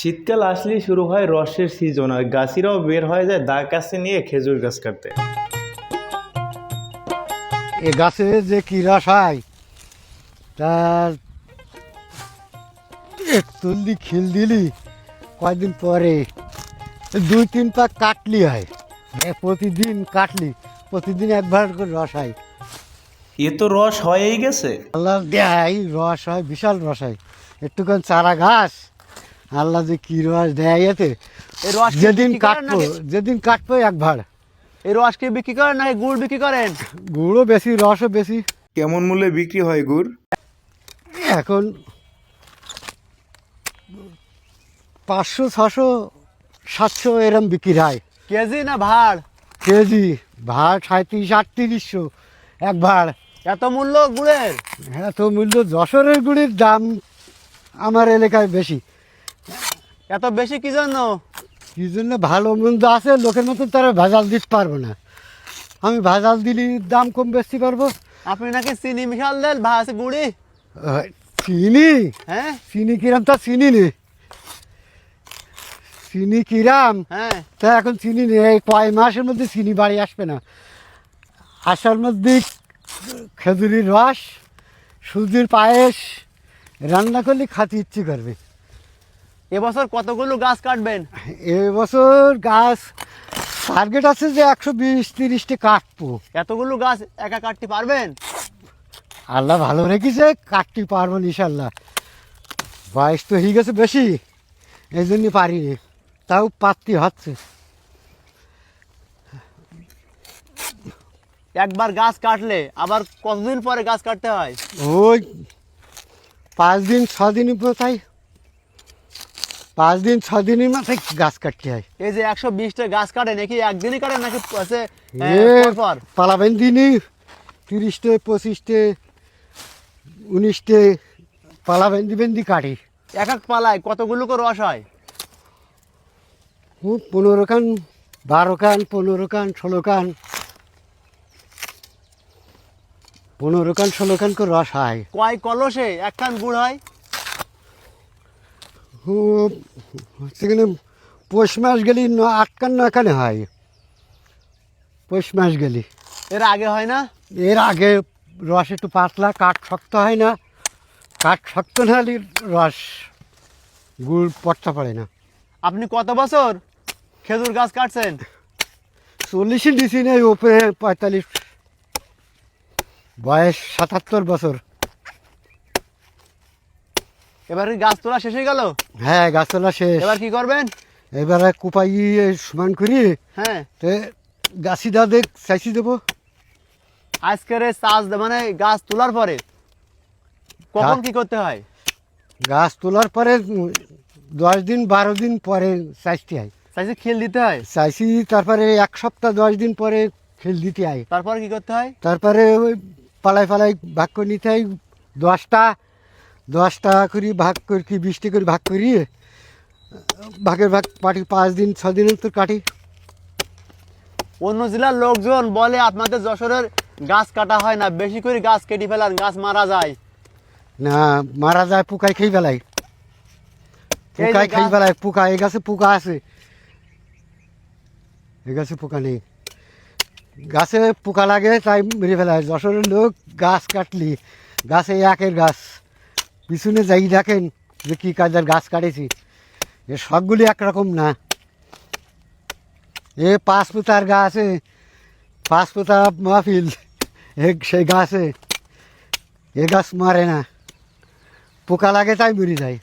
শীতকাল আসলেই শুরু হয় রসের সিজন আর গাছিরাও বের হয়ে যায় দা কাছে নিয়ে খেজুর গাছ কাটতে। এ গাছে যে কি রস হয় তার তুললি খিল দিলি কয়দিন পরে দুই তিন পাক কাটলি হয়। প্রতিদিন কাটলি প্রতিদিন একবার করে রস হয়। এ তো রস হয়েই গেছে। আল্লাহ দেয় রস হয় বিশাল রস হয়। একটুখানি চারা ঘাস আল্লাহ যে কি রস দেয় এতে? যেদিন কাটবো যেদিন কাটবো একবার। এই রস কি বিক্রি করেন নাকি গুড় বিক্রি করেন? গুড়ও বেশি রসও বেশি। কেমন মূল্যে বিক্রি হয় গুড়? এখন পাঁচশো ছশো সাতশো এরম বিক্রি হয়। কেজি না ভাড়? কেজি ভাড় সাঁত্রিশ আটত্রিশশো এক ভাড়। এত মূল্য গুড়ের? এত মূল্য যশোরের গুড়ির দাম আমার এলাকায় বেশি। এত বেশি কি জন্য? কি জন্য? ভালো মন্দ আছে লোকের মতো তারা ভেজাল দিতে পারব না। আমি ভেজাল দিলে দাম কম বেশি পারব। আপনি নাকি চিনি মিশাল দেন ভাসে গুড়ি চিনি? হ্যাঁ? চিনি কিরাম তা চিনি নে। চিনি কিরাম? হ্যাঁ। তা এখন চিনি নেই এই কয় মাসের মধ্যে চিনি বাড়ি আসবে না। আসার মধ্যে খেজুরির রস সুজির পায়েস রান্না করলে খাতে ইচ্ছে করবে। এবছর কতগুলো গাছ কাটবেন? এবছর গাছ টার্গেট আছে যে একশো বিশ তিরিশটি কাটবো। এতগুলো গাছ একা কাটতে পারবেন? আল্লাহ ভালো রেখেছে কাটতে পারব ইনশাল্লাহ বয়স তো হয়ে গেছে বেশি এই জন্য পারিনি তাও পাত্তি হচ্ছে। একবার গাছ কাটলে আবার কতদিন পরে গাছ কাটতে হয়? ওই পাঁচ দিন ছ মাথায় পাঁচ দিন ছ দিনের মাথায় গাছ কাটতে হয়? এই যে একশো বিশটা গাছ কাটে নাকি একদিনই কাটে নাকি পালাবেন দিনই তিরিশটে পঁচিশটে উনিশটে পালাবেন দিবেন দি কাটি। এক এক পালায় কতগুলো করে রস হয়? পনেরো কান বারো কান পনেরো কান ষোলো কান। পনেরো কান ষোলো কান করে রস হয়। কয় কলসে? একখান গুড় হয়? সেখানে পৌষ মাস গেলি ন আট কান নয় হয়। পৌষ মাস গেলি এর আগে হয় না? এর আগে রস একটু পাতলা কাঠ শক্ত হয় না। কাঠ শক্ত না হলে রস গুড় পট্টা পড়ে না। আপনি কত বছর খেজুর গাছ কাটছেন? চল্লিশে দিছি নেই ওপরে পঁয়তাল্লিশ বয়স সাতাত্তর বছর। এবার কি গাছ তোলা শেষ হয়ে গেল? হ্যাঁ গাছ তোলা শেষ। এবার কি করবেন? এবারে কোপাই সমান করি। হ্যাঁ। তে গাছি দাদে চাইছি দেবো। আজকের চাষ দে- মানে গাছ তোলার পরে কখন কি করতে হয়? গাছ তোলার পরে দশ দিন বারো দিন পরে চাইতে হয়। চাইছে খিল দিতে হয়? চাইছি তারপরে এক সপ্তাহ দশ দিন পরে খেল দিতে হয়। তারপর কি করতে হয়? তারপরে ওই পালাই পালাই ভাগ করে নিতে হয়। দশটা দশটা করি ভাগ করি কি বিশটি করে ভাগ করি? ভাগের ভাগ পাটি পাঁচ দিন ছ দিনের তো কাটি। অন্য জেলার লোকজন বলে আপনাদের যশোরের গাছ কাটা হয় না বেশি করে গাছ কেটে ফেলান গাছ মারা যায়। না মারা যায় পোকায় খেয়ে এই পোকায় খেয়ে বেলায় পোকা এই গাছে পোকা আছে। এই গাছে পোকা নেই। গাছে পোকা লাগে তাই মেরে ফেলায় যশোরের লোক গাছ কাটলি গাছে একের গাছ। পিছনে যাই দেখেন যে কী কাজের গাছ কাটেছি। এ সবগুলি একরকম না। এ পাঁচপুতার গাছে পাঁচপুতা মাহফিল, এ সেই গাছে। এ গাছ মারে না। পোকা লাগে তাই মরে যায়।